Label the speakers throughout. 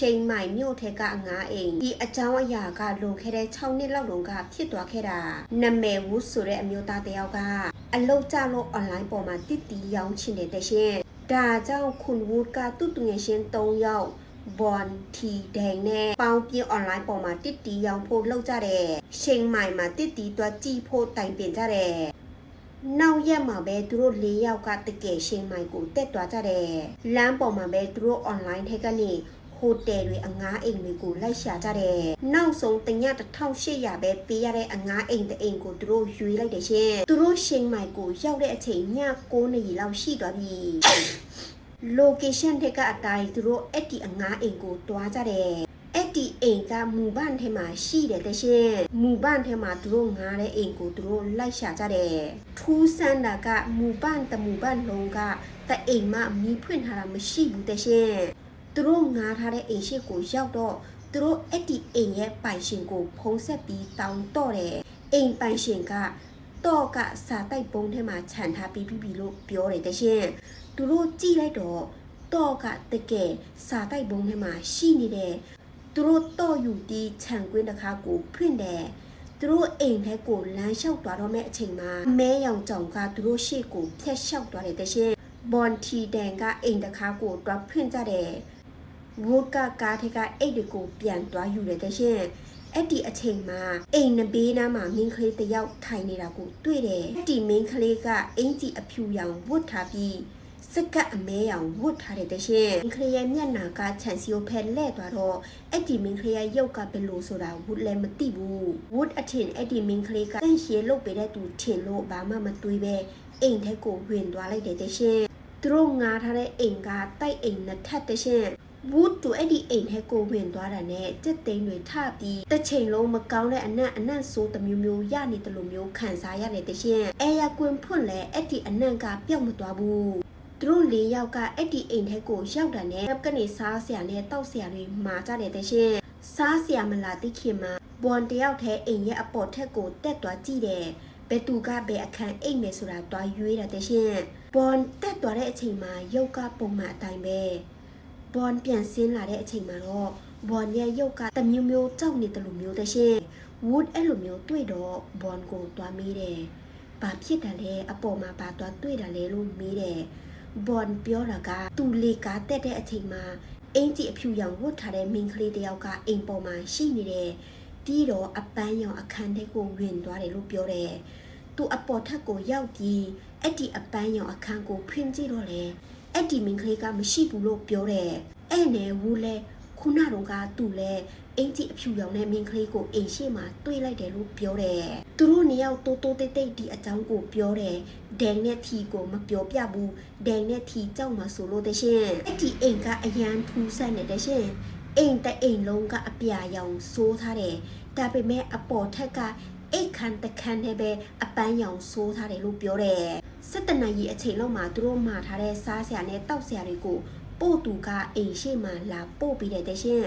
Speaker 1: ချိန်မိုင်မြို့ထက်ကအငားအိမ်ဒီအကြောင်းအရာကလွန်ခဲ့တဲ့6နှစ်လောက်တုန်းကဖြစ်သွားခဲ့တာနမဲဝူဆိုတဲ့အမျိုးသားတယောက်ကအလုပ်ကြလို့ online ပေါ်မှာတစ်တီရောင်းချင်တယ်တရှင်ဒါကြောင့်ခွန်ဝူကသူ့သူငယ်ချင်း3ယောက်ဘွန်တီဒိန်နဲ့ပေါင်းပြင်း online ပေါ်မှာတစ်တီရောင်းဖို့လှုပ်ကြတယ်ချိန်မိုင်မှာတစ်တီတွက်ကြည့်ဖို့တိုင်ပင်ကြတယ်နောက်ရက်မှာပဲသူတို့၄ယောက်ကတကယ်ရှိန်မိုင်ကိုတက်သွားကြတယ်။လမ်းပေါ်မှာပဲသူတို့ online ထဲကနေ ဟိုတယ်တွေအငားအိမ်တွေကိုလိုက်ရှာကြတယ်။နောက်ဆုံးတည1800ပဲပေးရတဲ့အငားအိမ်တအိမ်ကိုသူတို့ရွေးလိုက်တယ်ရှင်။သူတို့ရှိန်မိုင်ကိုရောက်တဲ့အချိန်ည9နာရီလောက်ရှိသွားပြီ။ location ထက်ကအတိုင်းသူတို့အဲ့ဒီအငားအိမ်ကိုတွားကြတယ်။အဲ့ဒီအိမ်ကမူပန့်ထဲမှာရှိတယ်တရှင်မူပန့်ထဲမှာသူတို့ငားတဲ့အိမ်ကိုသူတို့လိုက်ရှာကြတယ်ထူးဆန်းတာကမူပန့်တမူပန့်လုံးကတအိမ်မှမီးဖွင့်ထားတာမရှိဘူးတရှင် သူတို့ငားထားတဲ့အိမ်ရှိကိုရောက်တော့သူတို့အဲ့ဒီအိမ်ရဲ့ပိုင်ရှင်ကို ဖုံးဆက်ပြီးတောင်းတော့တယ်အိမ်ပိုင်ရှင်ကတော့ကစာတိုက်ပုံးထဲမှာခြံထားပြီးပြီလို့ပြောတယ်တရှင်သူတို့ကြည့်လိုက်တော့တော့ကတကယ်စာတိုက်ပုံးထဲမှာရှိနေတဲ့သူတို့တော့ယူတီးခြံကွင်းတစ်ခါကိုဖွင့်တယ်သူတို့အိမ်ထဲကိုလမ်းလျှောက်သွားတော့မဲ့အချိန်မှာမဲရောင်ကြောင်ကသူတို့ရှေ့ကိုဖျက်လျှောက်သွားတယ်တရှင်ဘွန်တီတန်ကအိမ်တစ်ခါကိုတွားဖွင့်ကြတယ် ဝုတ်ကကားထက်ကအိတ်တွေကိုပြန်သွားယူတယ်တရှင်အဲ့ဒီအချိန်မှာအိမ်နဘေးနားမှာမင်းကလေးတယောက်ထိုင်နေတာကိုတွေ့တယ်အဲ့ဒီမင်းကလေးကအင်ကြီးအဖြူရောင်ဝတ်ထားပြီးစက်ကအမဲရောင်ဝတ်ထားတဲ့တရှင်မင်းကလေးရဲ့မျက်နှာကခြံစီကိုဖက်လဲ့သွားတော့အဲ့ဒီမင်းကလေးရဲ့ရုပ်ကဘယ်လိုဆိုတာဝတ်လည်းမသိဘူးဝတ်အထင်အဲ့ဒီမင်းကလေးကတန့်ရှည်လုပ်ပေးတဲ့သူထင်လို့ဘာမှမတွေးပဲအိမ်ထဲကိုဝင်သွားလိုက်တယ်တရှင်သူတို့ငားထားတဲ့အိမ်ကတိုက်အိမ်နှစ်ထပ်တရှင် ဝူတူအဲ့ဒီအိမ်ထဲကိုဝင်သွားတာနဲ့စက်သိန်းတွေထပြီးတစ်ချိန်လုံးမကောင်းတဲ့အနက်အနက်ဆိုးတမျိုးမျိုးရနေတယ်လို့မျိုးခံစားရတယ်တရှင်အဲရကွင်ဖွင့်လဲအဲ့ဒီအနက်ကပျောက်မသွားဘူးသူတို့၄ယောက်ကအဲ့ဒီအိမ်ထဲကိုရောက်တာနဲ့ကနေစားဆရာနဲ့တောက်ဆရာတွေမာကြတယ်တရှင်စားဆရာမလာသိခင်မှာဘွန်တယောက်ထဲအိမ်ရဲ့အပေါ်ထက်ကိုတက်သွားကြည့်တယ်ဘယ်သူကဘယ်အခန်းအိတ်မယ်ဆိုတာတွားရွေးတာတရှင်ဘွန်တက်သွားတဲ့အချိန်မှာရုပ်ကပုံမှန်အတိုင်းပဲ ဘွန်ပြန်ဆင်းလာတဲ့အချိန်မှာတော့ဘွန်ရဲ့ရုပ်ကတမျိုးမျိုးကြောက်နေတယ်လို့မျိုးတရှင်ဝုဒ်အဲ့လိုမျိုးတွေ့တော့ဘွန်ကိုတွားမေးတယ်ဘာဖြစ်တယ်လဲအပေါ်မှာဘာတွားတွေ့တယ်လဲလို့မေးတယ်ဘွန်ပြောတာကသူလေကားတက်တဲ့အချိန်မှာအင်ကြီးအဖြူရောင်ဝတ်ထားတဲ့မင်းကလေးတယောက်ကအိမ်ပေါ်မှာရှိနေတယ်တီးတော့အပန်းရောင်အခန်းထဲကိုဝင်သွားတယ်လို့ပြောတယ်။သူအပေါ်ထက်ကိုရောက်ပြီးအဲ့ဒီအပန်းရောင်အခန်းကိုဖွင့်ကြည့်တော့လေ အဲ့ဒီမင်းကလေးကမရှိဘူးလို့ပြောတယ်။အဲ့နဲ့ဝူလဲခုနတော့ကသူ့လဲအင်ကြီးအဖြူရောင်နဲ့မင်းကလေးကိုအိမ်ရှိမှတွေးလိုက်တယ်လို့ပြောတယ်။သူတို့နှစ်ယောက်တိုးတိုးတိတ်တိတ်ဒီအကြောင်းကိုပြောတယ်။ဒန်နဲ့ထီကိုမပြောပြဘူး။ဒန်နဲ့ထီကြောက်မှဆိုလို့တရှင်။အဲ့ဒီအိမ်ကအရန်ထူးဆန်းနေတယ်ရှင်။အိမ်တအိမ်လုံးကအပြာရောင်စိုးထားတယ်။ဒါပေမဲ့အပေါ်ထက်ကအိ တ်ခမ်းတခမ်းနဲ့ပဲအပန်းရောင်စိုးထားတယ်လို့ပြောတယ်။စစ်တနကြီးအချိန်လောက်မှာသူတို့မှာထားတဲ့စားစရာနဲ့တောက်စရာတွေကိုပို့သူကအိမ်ရှိမှလာပို့ပြီးတဲ့တရှင်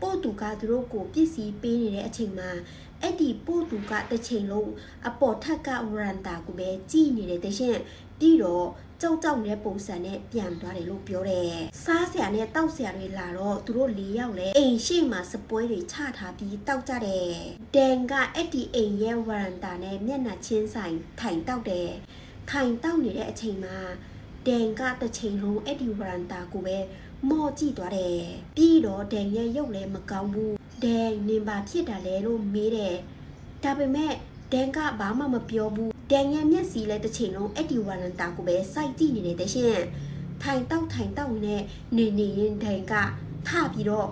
Speaker 1: ပို့သူကသူတို့ကိုပစ္စည်းပေးနေတဲ့အချိန်မှာအဲ့ဒီပို့သူကတစ်ချိန်လုံးအပေါ်ထက်ကဝရန်တာကိုပဲကြည်နေတဲ့တရှင်ပြီးတော့ ကြောက်ကြောက်တဲ့ပုံစံနဲ့ပြန်သွားတယ်လို့ပြောတယ်။စားစရာနဲ့တောက်စရာတွေလာတော့သူတို့၄ယောက်လည်းအိမ်ရှိမှစပွဲတွေချထားပြီးတောက်ကြတယ်။ဒန်ကအဲ့ဒီအိမ်ရဲ့ဝရန်တာနဲ့မျက်နှာချင်းဆိုင်ထိုင်တောက်တယ်။ထိုင်တောက်နေတဲ့အချိန်မှာဒန်ကတစ်ချိန်လုံးအဲ့ဒီဝရန်တာကိုပဲမော့ကြည့်သွားတယ်။ပြီးတော့ဒန်ရဲ့ရုပ်လည်းမကောင်းဘူး။ဒန်နင်ပါဖြစ်တာလဲလို့မေးတယ်။ဒါပေမဲ့ဒန်ကဘာမှမပြောဘူး ဒန်ရဲ့မျက်စီလဲတစ်ချိန်လုံးအဲ့ဒီဝါရန်တာကိုပဲစိုက်ကြည့်နေတယ်တရှင်ထိုင်တောက်ထိုင်တောက်နဲ့နေနေရင်ဒန်ကထပြီးတော့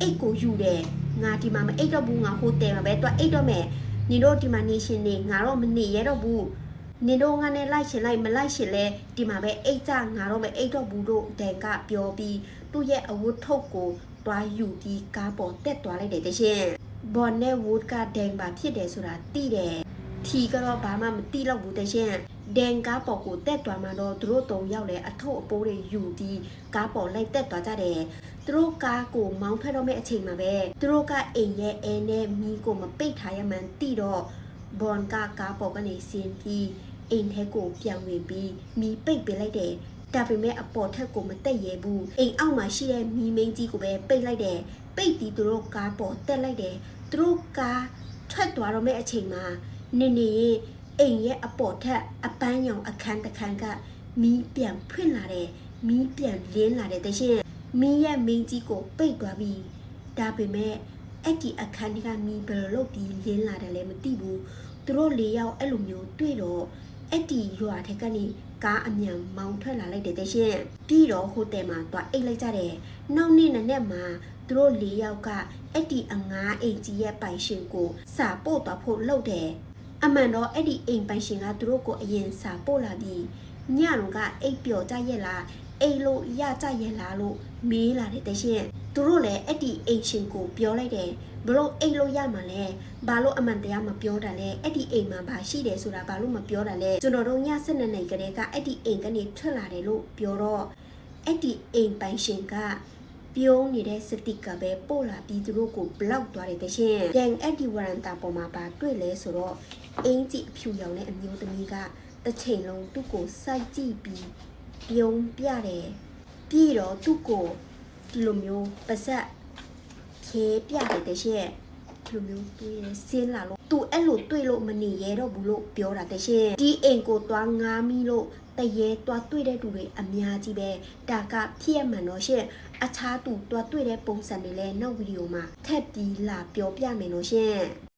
Speaker 1: အိတ်ကိုယူတယ်ငါဒီမှာမအိတ်တော့ဘူးငါဟိုတယ်မှာပဲတွားအိတ်တော့မယ်ညီတို့ဒီမှာနေရှင်နေငါတော့မနေရတော့ဘူးနေတော့ငါနဲ့လိုက်ရှင်လိုက်မလိုက်ရှင်လဲဒီမှာပဲအိတ်ကြငါတော့မအိတ်တော့ဘူးတို့ဒန်ကပြောပြီးသူ့ရဲ့အဝတ်ထုတ်ကိုတွားယူပြီးကားပေါ်တက်သွားလိုက်တယ်တရှင်ဘော်နဲ့ဝုဒ်ကဒန်ပါဖြစ်တယ်ဆိုတာသိတယ် ထီကတော့ဘာမှမတိတော့ဘူးတရှင်ဒန်ကားပေါ်ကိုတက်သွားမှတော့သူတို့တုံရောက်လဲအထုပ်အပိုးတွေယူပြီးကားပေါ်လိုက်တက်သွားကြတယ်သူတို့ကားကိုမောင်းထွက်တော့မဲ့အချိန်မှာပဲသူတို့ကအိမ်ရဲ့အဲနဲ့မီးကိုမပိတ်ထားရမှန်းတိတော့ဘွန်ကကားပေါ်ကနေဆင်းပြီးအိမ်ထဲကိုပြန်ဝင်ပြီးမီးပိတ်ပေးလိုက်တယ်ဒါပေမဲ့အပေါ်ထက်ကိုမတက်ရဲဘူးအိမ်အောက်မှာရှိတဲ့မီးမင်းကြီးကိုပဲပိတ်လိုက်တယ်ပိတ်ပြီးသူတို့ကားပေါ်တက်လိုက်တယ်သူတို့ကားထွက်သွားတော့မဲ့အချိန်မှာ နင်နေရင်အိမ်ရဲ့အပေါ်ထက်အပန်းရောင်အခန်းတစ်ခန်းကမီးပြန်ဖွင့်လာတယ်မီးပြန်လင်းလာတယ်တရှင်မီးရဲ့မင်းကြီးကိုပိတ်သွားပြီးဒါပေမဲ့အဲ့ဒီအခန်းကမီးဘယ်လိုလုပ်ပြီးလင်းလာတယ်လဲမသိဘူးသူတို့လေးယောက်အဲ့လိုမျိုးတွေ့တော့အဲ့ဒီရွာထက်ကနေကားအမြန်မောင်းထွက်လာလိုက်တဲ့တဲ့ရှင်ပြီးတော့ဟိုတယ်မှာသွားအိတ်လိုက်ကြတယ်နောက်နေ့နဲ့နဲ့မှာသူတို့၄ယောက်ကအဲ့ဒီအငားအိမ်ကြီးရဲ့ပိုင်ရှင်ကိုစာပို့သွားဖို့လုပ်တယ် အမှန်တော့အဲ့ဒီအိမ်ပိုင်ရှင်ကသူတို့ကိုအရင်စာပို့လာပြီးညတော့ကအိတ်ပျော်ကြရဲ့လားအိတ်လို့ရကြရဲ့လားလို့မေးလာတဲ့တဲ့ရှင်သူတို့လည်းအဲ့ဒီအိမ်ရှင်ကိုပြောလိုက်တယ်ဘလို့အိတ်လို့ရမှာလဲဘာလို့အမှန်တရားမပြောတာလဲအဲ့ဒီအိမ်မှာဘာရှိတယ်ဆိုတာဘာလို့မပြောတာလဲကျွန်တော်တို့ည7နှစ်နိုင်ကလေးကအဲ့ဒီအိမ်ကနေထွက်လာတယ်လို့ပြောတော့အဲ့ဒီအိမ်ပိုင်ရှင်ကပြုံးနေတဲ့စတိကပဲပို့လာပြီးသူတို့ကိုဘလောက်သွားတယ်တရှင်။ပြန်အဲ့ဒီဝရန်တာပေါ်မှာပါတွေ့လဲဆိုတော့ အင်းကြီးအဖြူရောင်တဲ့အမျိုးသမီးကတစ်ချိန်လုံးသူ့ကိုစိုက်ကြည့်ပြီးပြုံးပြတယ်။ပြီးတော့သူ့ကိုဒီလိုမျိုးပါဆက်ခဲပြတယ်တရှင်။ဒီလိုမျိုးတွေ့ရဆင်းလာလို့သူအဲ့လိုတွေ့လို့မနေရတော့ဘူးလို့ပြောတာတရှင်ဒီအိမ်ကိုသွားငားမိလို့တရေသွားတွေ့တဲ့သူတွေအများကြီးပဲဒါကဖြစ်ရမှန်တော့ရှင်အခြားသူသွားတွေ့တဲ့ပုံစံတွေလည်းနောက်ဗီဒီယိုမှာထပ်ပြီးလာပြောပြမယ်လို့ရှင်